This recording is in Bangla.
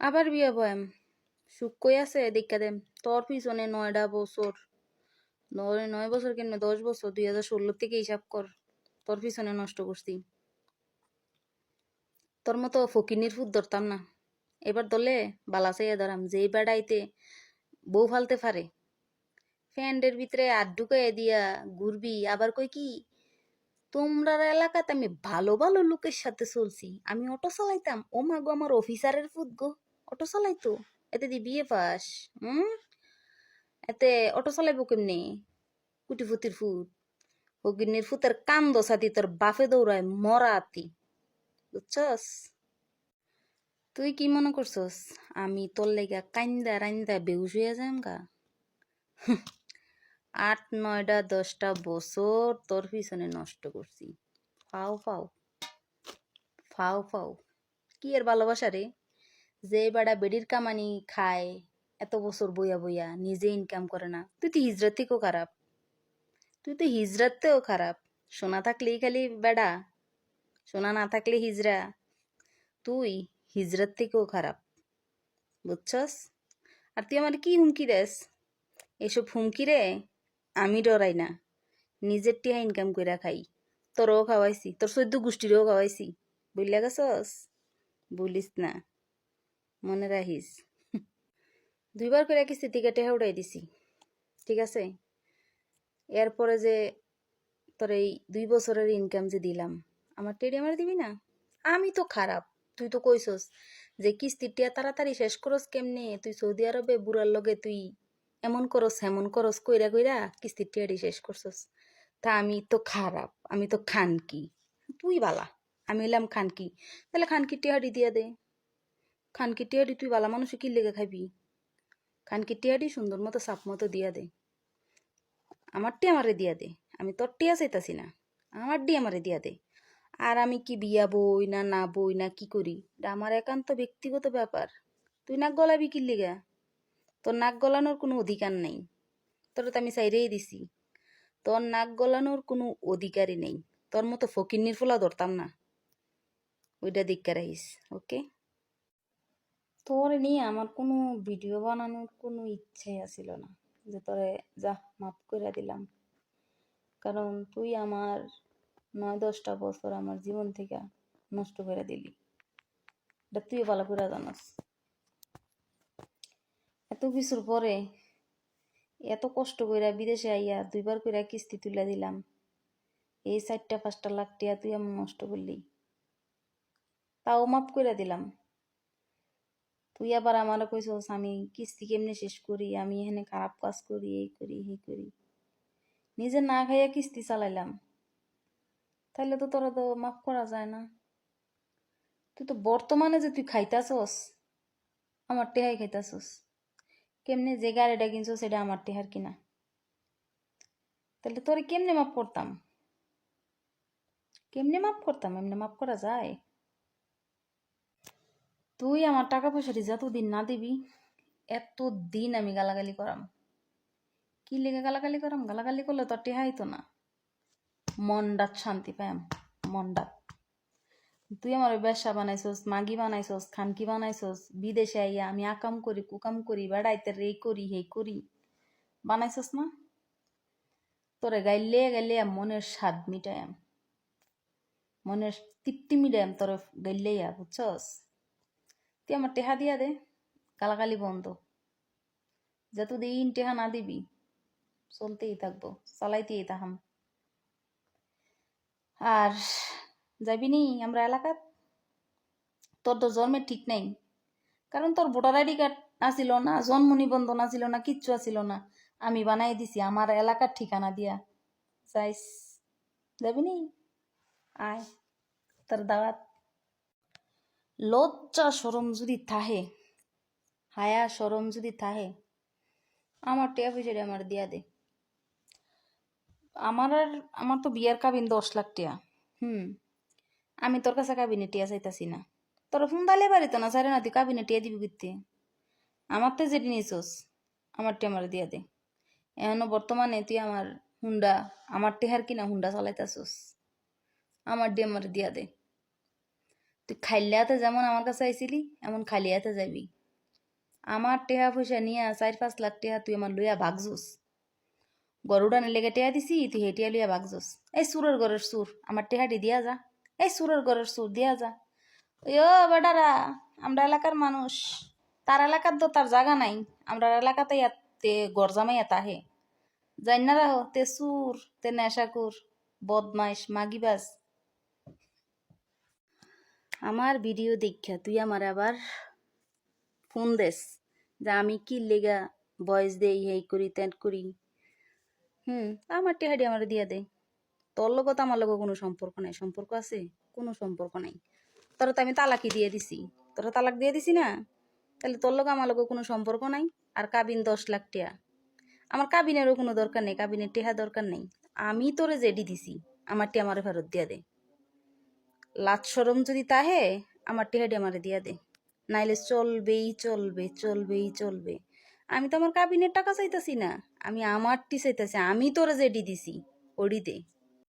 আবার বিয়া বয়াম সুখ কই আছে? দেখা দেম। তোর পিছনে নয়টা বছর। নয় নয় বছর কেন দশ বছর। দুই হাজার ষোলো থেকে হিসাব কর। তোর পিছনে নষ্ট করছি। তোর মতো ফকিনির ফুট ধরতাম না। এবার দলে বালা চাইয়া ধরাম। যে বেড়াইতে বউ ফালতে পারে ফ্যান্ডের ভিতরে আড ঢুকাইয়া দিয়া ঘুরবি। আবার কই কি তোমরার এলাকাতে আমি ভালো ভালো লোকের সাথে চলছি। আমি অটো চালাইতাম। ও মা গো, আমার অফিসারের ফুট গো। অটো চালাই তো এতে দি বিয়ে পাস, হুম? এতে অটো চালাইবো কেমনে? কুটি ফুতির ফুট। হগিনীর ফুতের কান দোসাতি তোর বাফে দৌড়ায় মরা আতি বুঝছস? তুই কি মনে করছস? আমি তোর লেগা কান্দা রান্দা বেউস হয়ে যাম গা? আট নয়টা দশটা বছর তোর পিছনে নষ্ট করছি। ফাও ফাও। ফাও ফাও। কি এর ভালোবাসা রে? যে বেড়া বেডির কামানি খায়, এত বছর বইয়া বইয়া নিজে ইনকাম করে না। তুই তো হিজরত থেকেও খারাপ। তুই তো হিজরাতেও খারাপ। সোনা থাকলেই খালি বেড়া, সোনা না থাকলে হিজরা। তুই হিজরাত থেকেও খারাপ, বুঝছস? আর তুই আমার কি হুমকি দেস? এসব হুমকি রে আমি ডরাই না। নিজের টিহা ইনকাম কইরা খাই। তোরও খাওয়াইছি, তোর সদ্য গোষ্ঠীরও খাওয়াইছি। বুঝলা গেছস? বলিস না। মনে রাখিস। দুইবার করে কিস্তি কেটে উড়াই দিছি। ঠিক আছে? এরপরে যে তোর এই দুই বছরের ইনকাম যে দিলাম, আমার টেডি আমার দিবি না? আমি তো খারাপ। তুই তো কইছস যে কিস্তির টিয়া তাড়াতাড়ি শেষ করস কেমনে? তুই সৌদি আরবে বুড়ার লগে তুই এমন করস এমন করস, কইরা কইরা কিস্তির টিয়াডি শেষ করছস। তা আমি তো খারাপ, আমি তো খানকি। তুই বালা, আমি এলাম খানকি। তাহলে খানকি টিয়াডি দিয়া দে। খানকি টিয়াডি তুই বালা মানুষ কি লেগে খাবি খানকি টিয়াডি সুন্দর মতো সাপ মতো দিয়া দে। আমার টি আমারে দিয়া দে। আমি তোর টিয়া চাইতাছি না। আমার ডি আমারে দিয়া দে। আর আমি কি বিয়া বই না না বই না কি করি? আমার একান্ত ব্যক্তিগত ব্যাপার। তুই নাক গলাবি কি লিগা? তোর নাক গলানোর কোনো অধিকার নেই। তোর তো আমি চাইরেই দিছি। তোর নাক গলানোর কোনো অধিকারই নেই। তোর মতো ফকিন্নির ফোলা ধরতাম না। ওইটা দিককে রাখিস ওকে? তোর নিয়ে আমার কোনো ভিডিও বানানোর কোনো ইচ্ছাই আসিল না যে তোরে, যা, মাফ করে দিলাম। কারণ তুই আমার নয় দশটা বছর আমার জীবন থেকে নষ্ট করে দিলি। এটা তুই ভালো করে জানাস। এত কিছুর পরে এত কষ্ট কইরা বিদেশে আইয়া দুইবার কইরা কিস্তি তুলে দিলাম। এই চারটা, পাঁচটা লাখ টিয়া তুই আমার নষ্ট করলি। তাও মাফ করে দিলাম। তুই আবার আমার কইছস, আমি কিস্তি কেমনে শেষ করি? আমি এখানে খারাপ কাজ করি, এই করি এই করি। নিজে না খাইয়া কিস্তি চালাইলাম। তাহলে তো তোরা তো মাফ করা যায় না। তুই তো বর্তমানে যে তুই খাইতাছস, আমার টেহাই খাইতাছস। কেমনে যে গাড়িটা কিনছো সেটা আমার টেহার কিনা। তাহলে তোরে কেমনে মাফ করতাম? কেমনে মাফ করতাম? এমনি মাফ করা যায়? তুই আমার টাকা পয়সাটি যতদিন না দিবি এত দিন আমি গালাগালি করাম। কি লেগে গালাগালি করাম? গালাগালি করলে তো টেহাই তো না। মন্ডাত শান্তি পায়াম মন্ডাত তুই আমার ব্যবসা বানাইছস, মাগি বানাইছস, খানকি বানাইছস, বিদেশে আইয়া আমি আকাম করি, কুকাম করি, বেড়াইতে রে করি, হে করি। বানাইছস না? তোরে গাইলে গাইলে মনের স্বাদ মিটায়াম। মনের তৃপ্তি মিটায়াম তোর গাইলে বুঝছস? তুই আমার টেহা দিয়া দে গালাগালি বন্ধ। যতদিন টেহা না দিবি, চলতেই থাকব, চালাইতেই থাকাম আর যাবি নি আমরা এলাকাত? তোর তো জন্মের ঠিক নেই। কারণ তোর ভোটার আইডি কার্ড আসিল না, জন্ম নিবন্ধন আসিল না, কিচ্ছু আসিল না। আমি বানাই দিছি আমার এলাকার ঠিকানা দিয়া। যাইস যাবি নি? আয়, তোর দাওয়াত। লজ্জা সরম যদি থাহে, হায়া সরম যদি থাহে, আমার টিয়া পয়সাটা আমার দিয়া দে। আমার আর, আমার তো বিয়ার কাবিন দশ লাখ টিয়া, হুম। আমি তোর কাছে কাবিনে টিয়া চাইতাছি না। তোর ফোন দালে পারি তো না সারে না তুই কাবিনে টিয়া দিবি করতে আমার তো যেটি নিছস, আমার টিয়া আমার দিয়া দে। এখনও বর্তমানে তুই আমার হুন্ডা আমার টেহার কিনা হুন্ডা চালাইতাছস, আমার ডি আমার দিয়া দে। তুই খাইলিয়াতে যেমন আমার কাছে আইছিলি, এমন খালিয়াতে যাবি আমার টেহা পয়সা নিয়া চার পাঁচ লাখ টেহা তুই আমার লইয়া ভাগজোস গরুডানের লেগে টেহা দিছি, তুই হেটিয়া লইয়া ভাগজোস এই সুরের ঘরের সুর, আমার টেহাটি দিয়া যা। এই সুরের ঘরের সুর দিয়া যা। ও বেডারা আমরা এলাকার মানুষ। তার এলাকার তো তার জায়গা নাই। আমরা এলাকাতে তে গরজামাই এতা হে জান না রাহো, তে সুর, তে নেশাকুর বদমাইশ, মাগিবাজ। আমার ভিডিও দেখা তুই আমার আবার ফোন দেস যে আমি কি লেগা বয়স দেই হেই করি, ত্যান করি। হুম আমার টেহাডি আমার দিয়া দে। তোর লগত আমার লগত কোনো সম্পর্ক নাই। সম্পর্ক আছে? কোনো সম্পর্ক নাই। তোরা তো আমি তালাকি দিয়ে দিছি। তোরা তালাক দিয়ে দিছি না? তাহলে তোর লগে আমার লগে কোনো সম্পর্ক নাই? আর কাবিন দশ লাখ টিয়া আমার কাবিনেরও কোনো দরকার নেই। কাবিনের টেহা দরকার নেই। আমি তোরে জেডি দিছি। আমার টি আমার ফেরত দিয়া দে। লাজ সরম যদি তাহে, আমার টেহাডি আমারে দিয়া দে। নাইলে চলবেই, চলবে চলবেই, চলবে। আমি তো আমার কাবিনের টাকা চাইতাছি না। আমি আমারটি চাইতাছি, আমি তোরা জেডি দিছি ওডি দে।